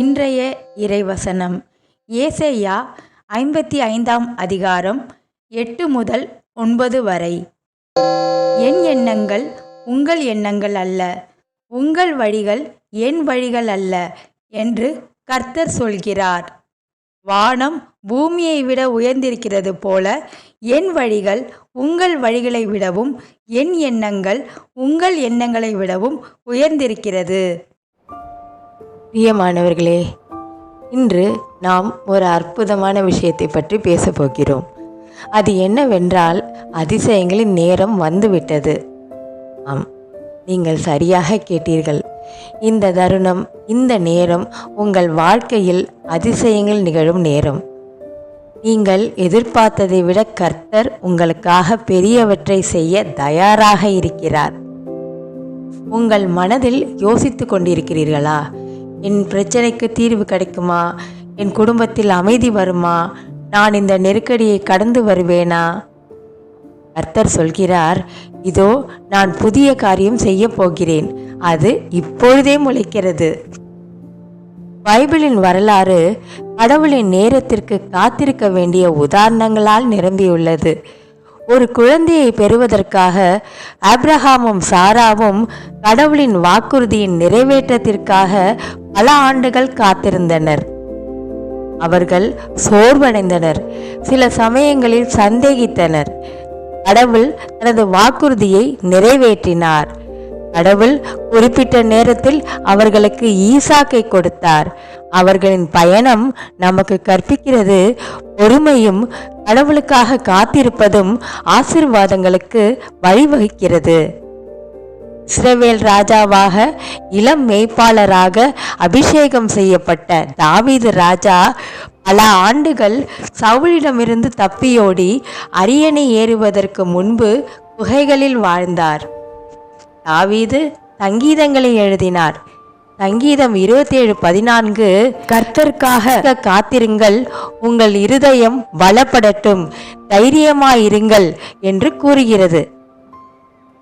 இன்றைய இறைவசனம். ஏசையா ஐம்பத்தி ஐந்தாம் அதிகாரம் எட்டு முதல் ஒன்பது வரை. என் எண்ணங்கள் உங்கள் எண்ணங்கள் அல்ல. உங்கள் வழிகள் என் வழிகள் அல்ல என்று கர்த்தர் சொல்கிறார். வானம் பூமியை விட உயர்ந்திருக்கிறது போல என் வழிகள் உங்கள் வழிகளை விடவும் என் எண்ணங்கள் உங்கள் எண்ணங்களை விடவும் உயர்ந்திருக்கிறது. பிரியமானவர்களே இன்று நாம் ஒரு அற்புதமான விஷயத்தை பற்றி பேசப் போகிறோம். அது என்னவென்றால் அதிசயங்களின் நேரம் வந்துவிட்டது. ஆம் நீங்கள் சரியாக கேட்டீர்கள். இந்த தருணம் இந்த நேரம் உங்கள் வாழ்க்கையில் அதிசயங்கள் நிகழும் நேரம். நீங்கள் எதிர்பார்த்ததை விட கர்த்தர் உங்களுக்காக பெரியவற்றை செய்ய தயாராக இருக்கிறார். உங்கள் மனதில் யோசித்து கொண்டிருக்கிறீர்களா? என் பிரச்சனைக்கு தீர்வு கிடைக்குமா? என் குடும்பத்தில் அமைதி வருமா? நான் இந்த நெருக்கடியை கடந்து வருவேனா? கர்த்தர் சொல்கிறார் இதோ நான் புதிய காரியம் செய்ய போகிறேன். அது இப்பொழுதே முளைக்கிறது. பைபிளின் வரலாறு கடவுளின் நேரத்திற்கு காத்திருக்க வேண்டிய உதாரணங்களால் நிரம்பியுள்ளது. ஒரு குழந்தையை பெறுவதற்காக ஆப்ரஹாமும் சாராவும் கடவுளின் வாக்குறுதியின் நிறைவேற்றத்திற்காக பல ஆண்டுகள் காத்திருந்தனர். அவர்கள் சோர்வடைந்தனர். சில சமயங்களில் சந்தேகித்தனர். கடவுள் தனது வாக்குறுதியை நிறைவேற்றினார். கடவுள் குறிப்பிட்ட நேரத்தில் அவர்களுக்கு ஈசாக்கை கொடுத்தார். அவர்களின் பயணம் நமக்கு கற்பிக்கிறது. பொறுமையும் கடவுளுக்காக காத்திருப்பதும் ஆசிர்வாதங்களுக்கு வழிவகுக்கிறது. இஸ்ரவேல் ராஜாவாக இளம் மேய்ப்பாளராக அபிஷேகம் செய்யப்பட்ட தாவீது ராஜா பல ஆண்டுகள் சவுலிடமிருந்து தப்பியோடி அரியணை ஏறுவதற்கு முன்பு குகைகளில் வாழ்ந்தார். தாவீது சங்கீதங்களை எழுதினார். சங்கீதம் இருபத்தேழு பதினான்கு கர்த்தருக்காக காத்திருங்கள் உங்கள் இருதயம் பலப்படட்டும் தைரியமாயிருங்கள் என்று கூறுகிறது.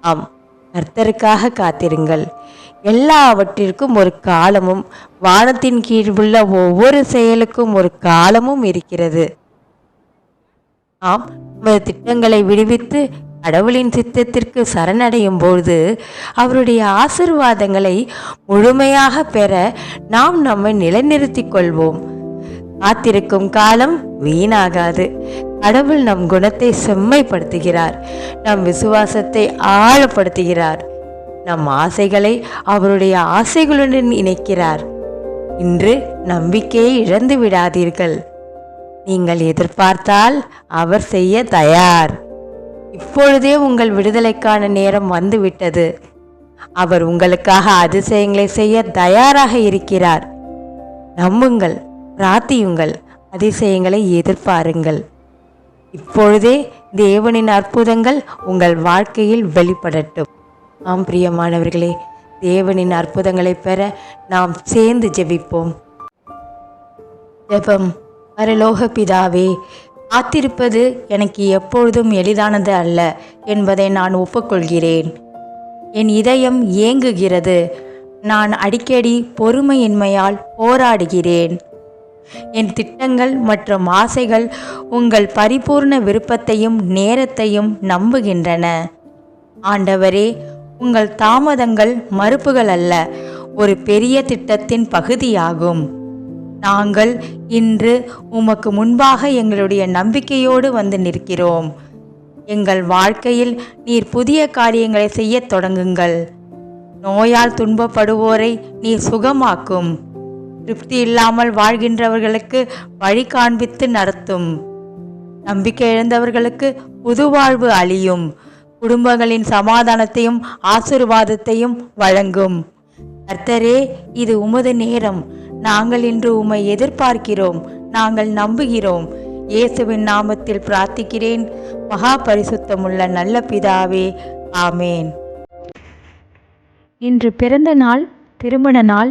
ஆம். கர்த்தருக்காக காத்திருங்கள். எல்லாவற்றிற்கும் ஒரு காலமும் வானத்தின் கீழ் உள்ள ஒவ்வொரு செயலுக்கும் ஒரு காலமும் இருக்கிறது. ஆம் நமது திட்டங்களை விடுவித்து கடவுளின் சித்தத்திற்கு சரணடையும் பொழுது அவருடைய ஆசிர்வாதங்களை முழுமையாக பெற நாம் நம்மை நிலைநிறுத்திக் கொள்வோம். காத்திருக்கும் காலம் வீணாகாது. கடவுள் நம் குணத்தை செம்மைப்படுத்துகிறார். நம் விசுவாசத்தை ஆழப்படுத்துகிறார். நம் ஆசைகளை அவருடைய ஆசைகளுடன் இணைக்கிறார். இன்று நம்பிக்கையை இழந்து விடாதீர்கள். நீங்கள் எதிர்பார்த்தால் அவர் செய்ய தயார். இப்பொழுதே உங்கள் விடுதலைக்கான நேரம் வந்துவிட்டது. அவர் உங்களுக்காக அதிசயங்களை செய்ய தயாராக இருக்கிறார். நம்புங்கள் பிரார்த்தியுங்கள் அதிசயங்களை எதிர்பாருங்கள். இப்பொழுதே தேவனின் அற்புதங்கள் உங்கள் வாழ்க்கையில் வெளிப்படட்டும். ஆம் பிரியமானவர்களே தேவனின் அற்புதங்களை பெற நாம் சேர்ந்து ஜெபிப்போம். ஜெபம். பரலோக பிதாவே காத்திருப்பது எனக்கு எப்பொழுதும் எளிதானது அல்ல என்பதை நான் ஒப்புக்கொள்கிறேன். என் இதயம் ஏங்குகிறது. நான் அடிக்கடி பொறுமையின்மையால் போராடுகிறேன். என் திட்டங்கள் மற்றும் ஆசைகள் உங்கள் பரிபூர்ண விருப்பத்தையும் நேரத்தையும் நம்புகின்றன. ஆண்டவரே உங்கள் தாமதங்கள் மறுப்புகள் அல்ல ஒரு பெரிய திட்டத்தின் பகுதியாகும். நாங்கள் இன்று உமக்கு முன்பாக எங்களுடைய நம்பிக்கையோடு வந்து நிற்கிறோம். எங்கள் வாழ்க்கையில் நீர் புதிய காரியங்களை செய்யத் தொடங்குங்கள். நோயால் துன்பப்படுவோரை நீர் சுகமாக்கும். திருப்தி இல்லாமல் வாழ்கின்றவர்களுக்கு வழி காண்பித்து நடத்தும். நம்பிக்கை இழந்தவர்களுக்கு புதுவாழ்வு அழியும் குடும்பங்களின் சமாதானத்தையும் ஆசிர்வாதத்தையும் வழங்கும். கர்த்தரே இது உமது நேரம். நாங்கள் இன்று உம்மை எதிர்பார்க்கிறோம். நாங்கள் நம்புகிறோம். இயேசுவின் நாமத்தில் பிரார்த்திக்கிறேன். மகா பரிசுத்தமுள்ள நல்ல பிதாவே ஆமேன். இன்று பிறந்த நாள் திருமண நாள்